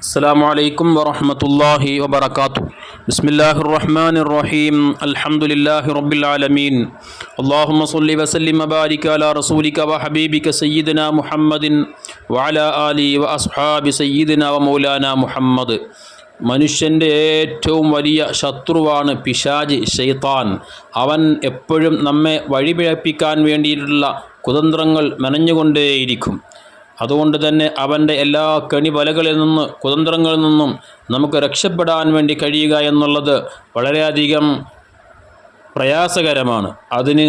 السلام عليكم ورحمة الله وبركاته بسم الله الرحمن الرحيم الحمد لله رب العالمين اللهم صل وسلم وبارك على رسولك وحبيبك سيدنا محمد وعلى آله وأصحاب سيدنا ومولانا محمد മനുഷ്യൻ്റെ ഏറ്റവും വലിയ ശത്രുവാണ് പിശാജ് ഷെയ്ത്താൻ അവൻ എപ്പോഴും നമ്മെ വഴിപിഴപ്പിക്കാൻ വേണ്ടിയിട്ടുള്ള കുതന്ത്രങ്ങൾ മെനഞ്ഞുകൊണ്ടേയിരിക്കും അതുകൊണ്ട് തന്നെ അവന്റെ എല്ലാ കെണിവലകളിൽ നിന്ന് കുതന്ത്രങ്ങളിൽ നിന്നും നമുക്ക് രക്ഷപ്പെടാൻ വേണ്ടി കഴിയുക എന്നുള്ളത് വളരെയധികം പ്രയാസകരമാണ്. അതിന്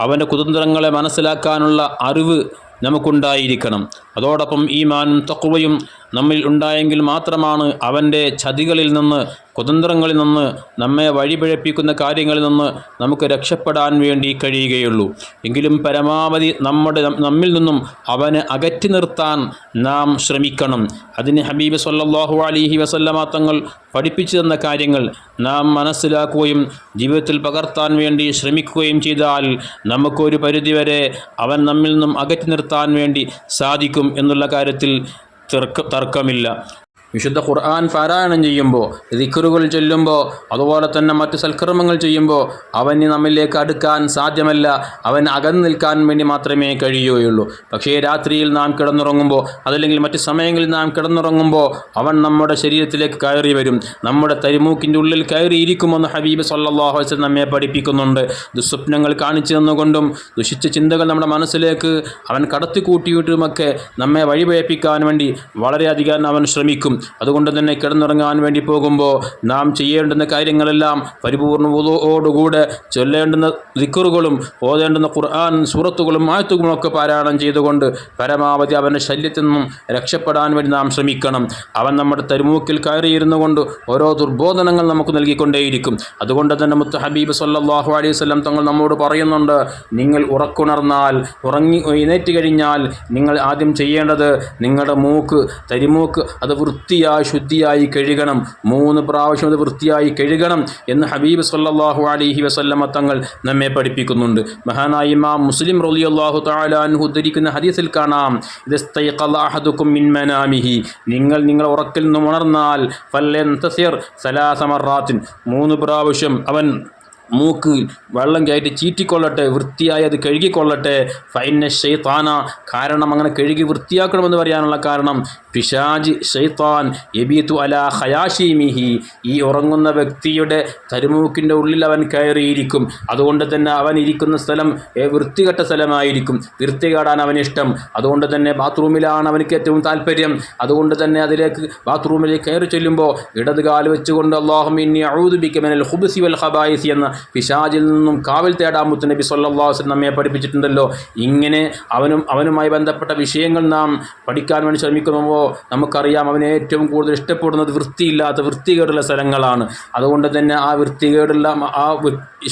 അവന്റെ കുതന്ത്രങ്ങളെ മനസ്സിലാക്കാനുള്ള അറിവ് നമുക്കുണ്ടായിരിക്കണം. അതോടൊപ്പം ഈമാനും തക്കുവയും നമ്മിൽ ഉണ്ടായെങ്കിൽ മാത്രമാണ് അവന്റെ ചതികളിൽ നിന്ന് കുതന്ത്രങ്ങളിൽ നിന്ന് നമ്മെ വഴിപിഴപ്പിക്കുന്ന കാര്യങ്ങളിൽ നിന്ന് നമുക്ക് രക്ഷപ്പെടാൻ വേണ്ടി കഴിയുകയുള്ളൂ. എങ്കിലും പരമാവധി നമ്മുടെ നമ്മിൽ നിന്നും അവനെ അകറ്റി നിർത്താൻ നാം ശ്രമിക്കണം. അതിന് ഹബീബ് സല്ലാഹു അലിഹി വസല്ലമാ തങ്ങൾ പഠിപ്പിച്ചു തന്ന കാര്യങ്ങൾ നാം മനസ്സിലാക്കുകയും ജീവിതത്തിൽ പകർത്താൻ വേണ്ടി ശ്രമിക്കുകയും ചെയ്താൽ നമുക്കൊരു പരിധിവരെ അവൻ നമ്മിൽ നിന്നും അകറ്റി നിർത്താൻ വേണ്ടി സാധിക്കും എന്നുള്ള കാര്യത്തിൽ തർക്ക തർക്കമില്ല. വിശുദ്ധ ഖുർആൻ പാരായണം ചെയ്യുമ്പോൾ ദിക്കറുകൾ ചൊല്ലുമ്പോൾ അതുപോലെ തന്നെ മറ്റ് സൽക്കർമ്മങ്ങൾ ചെയ്യുമ്പോൾ അവന് നമ്മിലേക്ക് അടുക്കാൻ സാധ്യമല്ല. അവൻ അകന്നു നിൽക്കാൻ വേണ്ടി മാത്രമേ കഴിയുകയുള്ളൂ. പക്ഷേ രാത്രിയിൽ നാം കിടന്നുറങ്ങുമ്പോൾ അതല്ലെങ്കിൽ മറ്റ് സമയങ്ങളിൽ നാം കിടന്നുറങ്ങുമ്പോൾ അവൻ നമ്മുടെ ശരീരത്തിലേക്ക് കയറി വരും. നമ്മുടെ തരിമൂക്കിന്റെ ഉള്ളിൽ കയറിയിരിക്കുമെന്ന് ഹബീബ് സല്ലാഹു വസ്ലം നമ്മെ പഠിപ്പിക്കുന്നുണ്ട്. ദുസ്വപ്നങ്ങൾ കാണിച്ചു തന്നുകൊണ്ടും ദുഷിച്ച ചിന്തകൾ നമ്മുടെ മനസ്സിലേക്ക് അവൻ കടത്തിക്കൂട്ടിയിട്ടുമൊക്കെ നമ്മെ വഴിപഴപ്പിക്കാൻ വേണ്ടി വളരെയധികം അവൻ ശ്രമിക്കും. അതുകൊണ്ട് തന്നെ കിടന്നുറങ്ങാൻ വേണ്ടി പോകുമ്പോൾ നാം ചെയ്യേണ്ടുന്ന കാര്യങ്ങളെല്ലാം പരിപൂർണ ചൊല്ലേണ്ടുന്ന ദിക്കറുകളും ഓതേണ്ടുന്ന ഖുർആൻ സൂറത്തുകളും ആയത്തുകളും ഒക്കെ പാരായണം ചെയ്തുകൊണ്ട് പരമാവധി അവന്റെ ശല്യത്തിൽ നിന്നും രക്ഷപ്പെടാൻ വേണ്ടി നാം ശ്രമിക്കണം. അവൻ നമ്മുടെ തരുമൂക്കിൽ കയറിയിരുന്നു കൊണ്ട് ഓരോ ദുർബോധനങ്ങൾ നമുക്ക് നൽകിക്കൊണ്ടേയിരിക്കും. അതുകൊണ്ട് തന്നെ മുത്ത ഹബീബ് സല്ലാഹു അലൈഹി സ്വലം തങ്ങൾ നമ്മോട് പറയുന്നുണ്ട് നിങ്ങൾ ഉറക്കുണർന്നാൽ ഉറങ്ങി എഴുന്നേറ്റ് കഴിഞ്ഞാൽ നിങ്ങൾ ആദ്യം ചെയ്യേണ്ടത് നിങ്ങളുടെ മൂക്ക് തരിമൂക്ക് അത് വൃത്തി വൃത്തിയായി ശുദ്ധിയായി കഴുകണം. മൂന്ന് പ്രാവശ്യം അത് വൃത്തിയായി കഴുകണം എന്ന് ഹബീബ് സല്ലാഹു അലിഹി വസല്ലമ തങ്ങൾ നമ്മെ പഠിപ്പിക്കുന്നുണ്ട്. മഹാനായി മാ മുസ്ലിം റലി അള്ളാഹു താലാൻഹു ഉദ്ധരിക്കുന്ന ഹദീസിൽ കാണാം. മിൻമനാമിഹി നിങ്ങൾ നിങ്ങൾ ഉറക്കിൽ നിന്ന് ഉണർന്നാൽ ഫല്ലൻ സലാസമറാത്തിൻ മൂന്ന് പ്രാവശ്യം അവൻ മൂക്ക് വെള്ളം കയറ്റി ചീറ്റിക്കൊള്ളട്ടെ വൃത്തിയായി അത് കഴുകിക്കൊള്ളട്ടെ. ഫൈന ഷെയ്ത്താന കാരണം അങ്ങനെ കഴുകി വൃത്തിയാക്കണമെന്ന് പറയാനുള്ള കാരണം പിശാജ് ഷെയ്ത്താൻ എബീത്തു അല ഹയാഷിമിഹി ഈ ഉറങ്ങുന്ന വ്യക്തിയുടെ തരുമൂക്കിന്റെ ഉള്ളിൽ അവൻ കയറിയിരിക്കും. അതുകൊണ്ട് തന്നെ അവൻ ഇരിക്കുന്ന സ്ഥലം വൃത്തികെട്ട സ്ഥലമായിരിക്കും. വൃത്തികേടാൻ അവനിഷ്ടം അതുകൊണ്ട് തന്നെ ബാത്റൂമിലാണ് അവനക്ക് ഏറ്റവും താല്പര്യം അതുകൊണ്ട് തന്നെ അതിലേക്ക് ബാത്റൂമിലേക്ക് കയറി ചൊല്ലുമ്പോൾ ഇടത് കാൽ വെച്ചുകൊണ്ട് അള്ളാഹുമിന്നി ഔദുബിക്കമനൽ ഹുബുസി വൽ ഹബായിസി എന്ന പിശാജിൽ നിന്നും കാവൽ തേടാൻ മുത്തുനബി സല്ലാസ് നമ്മെ പഠിപ്പിച്ചിട്ടുണ്ടല്ലോ. ഇങ്ങനെ അവനും അവനുമായി ബന്ധപ്പെട്ട വിഷയങ്ങൾ നാം പഠിക്കാൻ വേണ്ടി ശ്രമിക്കുമ്പോൾ നമുക്കറിയാം അവന് ഏറ്റവും കൂടുതൽ ഇഷ്ടപ്പെടുന്നത് വൃത്തിയില്ലാത്ത വൃത്തികേടുള്ള സ്ഥലങ്ങളാണ്. അതുകൊണ്ട് തന്നെ ആ വൃത്തികേടുള്ള ആ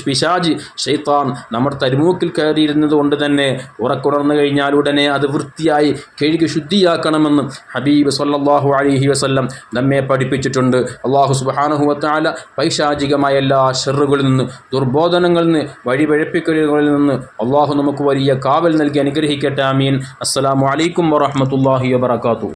പിശാജി ഷെയ്ത്താൻ നമ്മുടെ തരുമൂക്കിൽ കയറിയിരുന്നത് കൊണ്ട് തന്നെ ഉറക്കുണർന്നു കഴിഞ്ഞാൽ ഉടനെ അത് വൃത്തിയായി കഴുകി ശുദ്ധിയാക്കണമെന്ന് ഹബീബ് സല്ലാഹു അലഹി വസ്ല്ലം നമ്മെ പഠിപ്പിച്ചിട്ടുണ്ട്. അള്ളാഹു സുബാനുഹുവത്താല പൈശാചികമായ എല്ലാ ഷെറുകളിൽ നിന്ന് ദുർബോധനങ്ങളിൽ നിന്ന് വഴിപഴപ്പിക്കലുകളിൽ നിന്ന് അള്ളാഹു നമുക്ക് വലിയ കാവൽ നൽകി അനുഗ്രഹിക്കട്ടെ. അമീൻ അസ്സാം വലൈക്കും വറഹമത്തല്ലാഹി വാത്തു